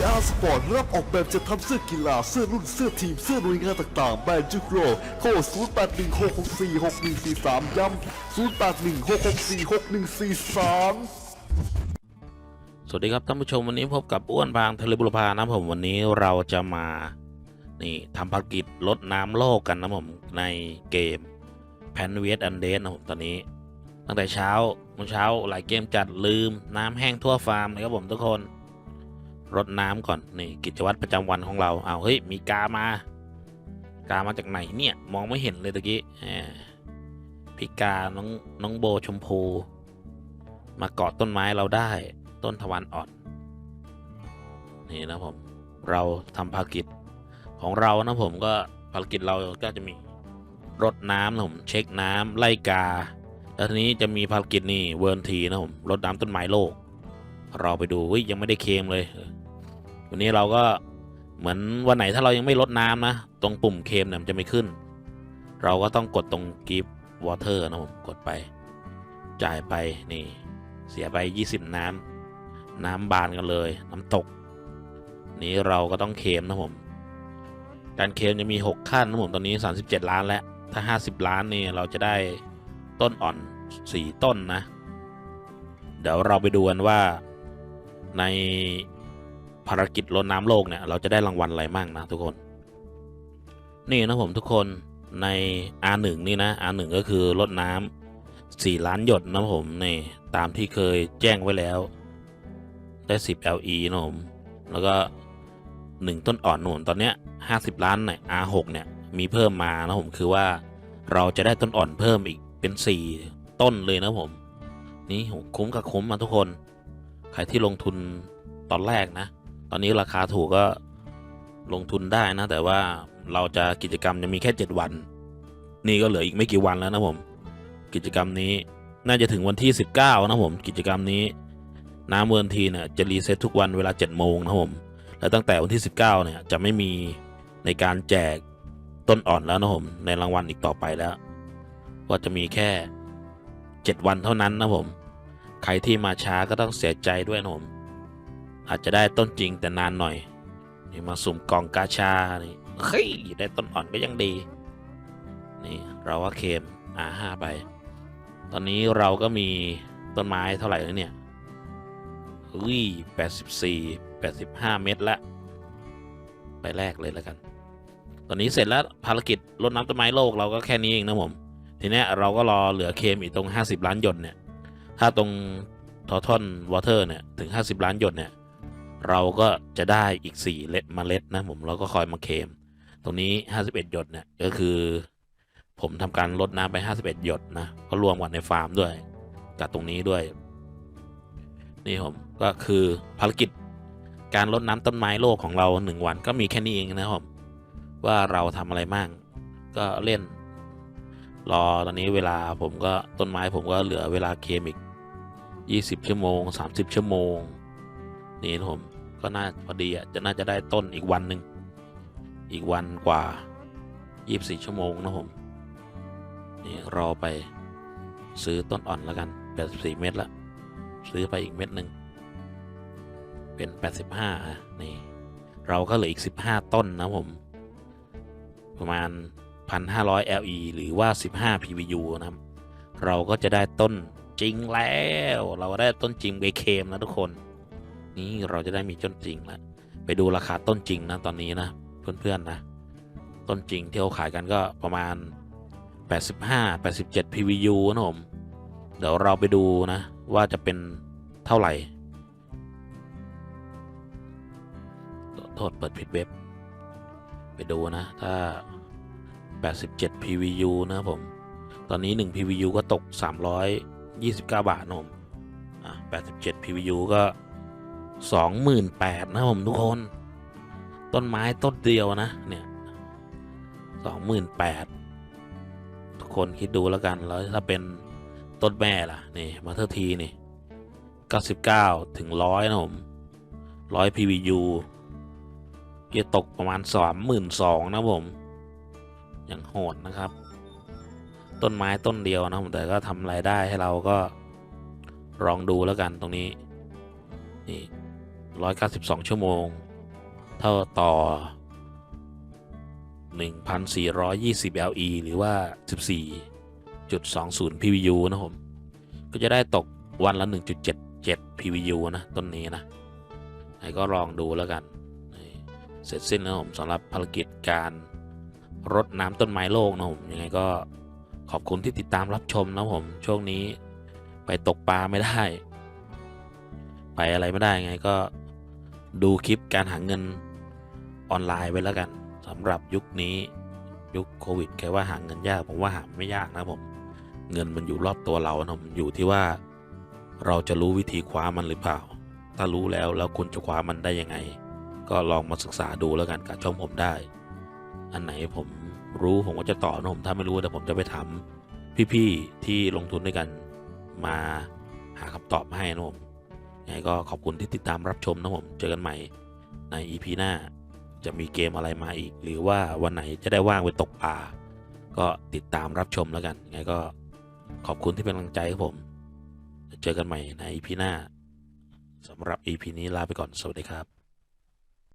VR Sport รับออกแบบจะทำเสื้อกีฬา เสื้อรุ่น เสื้อทีม เสื้อหน่วยงานต่างๆ แบรนด์จุกโรโทร0816646143 ย้ำ0816646143สวัสดีครับท่านผู้ชมวันนี้พบกับอ้วนบางทะเลบุรพานะผมวันนี้เราจะมานี่ทำภารกิจลดน้ำโลกกันนะผมในเกมแพนเวสอันเดสนะผมตอนนี้ ตั้งแต่เช้าเมื่อเช้าหลายเกมจัดลืมน้ำแห้งทั่วฟาร์มเลยครับผมทุกคน รดน้ำก่อนนี่กิจวัตรประจำวันของเราเอาวเฮ้ยมีกามา กามาจากไหนเนี่ยมองไม่เห็นเลยตะกี้พี่กาน้องน้องโบชมพู มาเกาะต้นไม้เราได้ ต้นทวารอ่อนนี่นะผมเราทำภารกิจของเรานะผมก็ภารกิจเราก็จะมีรดน้ำนะผมเช็คน้ำไล่กา แล้วทีนี้จะมีภารกิจนี่เวิร์นทีนะผมรดน้ำต้นไม้โลก เราไปดูเฮ้ยยังไม่ได้เคมเลย วันนี้เราก็เหมือนวันไหนถ้าเรายังไม่ลดน้ำนะ ตรงปุ่มเคลมเนี่ยมันจะไม่ขึ้น เราก็ต้องกดตรงกิฟต์วอเตอร์นะผมกดไป จ่ายไปนี่ เสียไป 20 น้ำน้ำบานกันเลย น้ำตก นี้เราก็ต้องเคลมนะผมการเคลมจะมี 6 ขั้นนะผมตอนนี้ 37 ล้านแล้ว ถ้า 50 ล้านนี่เราจะได้ต้นอ่อน 4 ต้นนะ เดี๋ยวเราไปดูกันว่าใน ภารกิจรดน้ำโลกเนี่ย เราจะได้รางวัลอะไรมั่งนะทุกคน นี่นะผมทุกคนใน R1 นี่นะ R1 ก็คือรดน้ำ4ล้านหยดนะผมนี่ตามที่เคยแจ้งไว้แล้ว ได้ 10 LE นะผมแล้วก็ 1 ต้นอ่อนหนุนตอนเนี้ย50 ล้านเนี่ย R6 เนี่ยมีเพิ่มมานะผมคือว่าเราจะได้ต้นอ่อนเพิ่มอีกเป็น 4 ต้นเลยนะผม นี่คุ้มกับคุ้มมาทุกคน ใครที่ลงทุนตอนแรกนะ ตอนนี้ราคาถูกก็ลงทุนได้นะ แต่ว่าเราจะกิจกรรมจะมีแค่ 7 วัน นี่ก็เหลืออีกไม่กี่วันแล้วนะผม กิจกรรมนี้น่าจะถึงวันที่ 19 นะผม กิจกรรมนี้ น้ำเวิร์นทีเนี่ยจะรีเซ็ตทุกวันเวลา 7 โมงนะผม และตั้งแต่วันที่ 19 เนี่ยจะไม่มีในการแจกต้นอ่อนแล้วนะผมในรางวัลอีกต่อไปแล้วว่าจะมีแค่ 7 วันเท่านั้นนะผม ใครที่มาช้าก็ต้องเสียใจด้วยนะผม อาจจะได้ต้นจริงแต่นานหน่อยนี่มาสุ่มกองกาชานี่เฮ้ยได้ต้นอ่อนก็ยังดี นี่เราว่าเคมอ่าห้าไป ตอนนี้เราก็มีต้นไม้เท่าไหร่แล้วเนี่ยอุ้ยแปดสิบสี่แปดสิบห้าเมตรละ ไปแรกเลยแล้วกัน ตอนนี้เสร็จแล้วภารกิจรดน้ำต้นไม้โลกเราก็แค่นี้เองนะผม ทีนี้เราก็รอเหลือเคมอีกตรงห้าสิบล้านหยดเนี่ย ถ้าตรงทอทอนวอเตอร์เนี่ย ถึงห้าสิบล้านหยดเนี่ย เราก็จะได้อีกสี่เล็ดมเมล็ดนะผมเราก็คอยมาเคม ตรงนี้ห้าสิบเอ็ดหยดเนี่ยก็คือ ผมทำการลดน้ำไป 51 หยดนะก็รวมกันในฟาร์มด้วยกับตรงนี้ด้วย นี่ผมก็คือภารกิจการลดน้ำต้นไม้โลกของเราหนึ่งวันก็มีแค่นี้เองนะครับผมว่าเราทำอะไรมั่งก็เล่น รอตอนนี้เวลาผมก็ต้นไม้ผมก็เหลือเวลาเคมอีก 20 ชั่วโมง 30 ชั่วโมง นี่นะผมก็น่าพอดีอะจะน่าจะได้ต้นอีกวันหนึ่งอีกวันกว่า 24 ชั่วโมงนะผมนี่รอไปซื้อต้นอ่อนแล้วกัน 84 เม็ดละซื้อไปอีกเม็ดหนึ่งเป็น 85อะนี่เราก็เหลืออีก 15 ต้นนะผม ประมาณ 1,500 LE หรือว่า 15 PVU นะครับ เราก็จะได้ต้นจริงแล้ว เราได้ต้นจริงเบเคมนะทุกคน นี่เราจะได้มีต้นจริงแล้วไปดูราคาต้นจริงนะตอนนี้นะเพื่อนๆนะต้นจริงที่เขาขายกันก็ประมาณ 85 87 PVU นะผมเดี๋ยวเราไปดูนะว่าจะเป็นเท่าไหร่โทษเปิดผิดเว็บ ไปดูนะ ถ้า 87 PVU นะผม ตอนนี้ 1 PVU ก็ตก 329 บาทนะผมอะ87 PVU ก็ 28,000นะผมทุกคน ต้นไม้ต้นเดียวนะ เนี่ย28,000ทุกคนคิดดูแล้วกัน แล้วถ้าเป็นต้นแม่ล่ะ นี่มาเทอร์ทีนี่ 99 ถึง 100 นะผม 100 PVU จะตกประมาณ 32,000นะผมอย่างโหดนะครับ ต้นไม้ต้นเดียวนะผมแต่ก็ทำรายได้ให้เราก็ลองดูแล้วกันตรงนี้ นี่ 192 ชั่วโมง เท่าต่อ 1,420 LE หรือว่า 14.20 PVU นะผม ก็จะได้ตกวันละ 1.77 PVU นะ ต้นนี้นะไหนก็ลองดูแล้วกัน เสร็จสิ้นแล้วผมสำหรับภารกิจการรดน้ำต้นไม้โลกนะผมยังไงก็ขอบคุณที่ติดตามรับชมนะผมช่วงนี้ไปตกปลาไม่ได้ ไปอะไรไม่ได้ไงก็ ดูคลิปการหาเงินออนไลน์ไว้แล้วกันสำหรับยุคนี้ยุคโควิดแค่ว่าหาเงินยากผมว่าหาไม่ยากนะผม เงินมันอยู่รอบตัวเรานะผมอยู่ที่ว่า เราจะรู้วิธีคว้ามันหรือเปล่า ถ้ารู้แล้วแล้วคุณจะคว้ามันได้ยังไง ก็ลองมาศึกษาดูแล้วกันกับช่องผมได้ อันไหนผมรู้ผมก็จะตอบนะผมถ้าไม่รู้แต่ผมจะไปถามพี่ๆที่ลงทุนด้วยกันมาหาคำตอบให้นะผม ยังไงก็ขอบคุณที่ติดตามรับชมนะผมเจอกันใหม่ใน EP หน้า จะมีเกมอะไรมาอีก หรือว่าวันไหนจะได้ว่างไปตกปลาก็ติดตามรับชมแล้วกันยังไงก็ขอบคุณที่เป็นกำลังใจครับผม เจอกันใหม่ใน EP หน้าสำหรับ EP นี้ลาไปก่อนสวัสดีครับ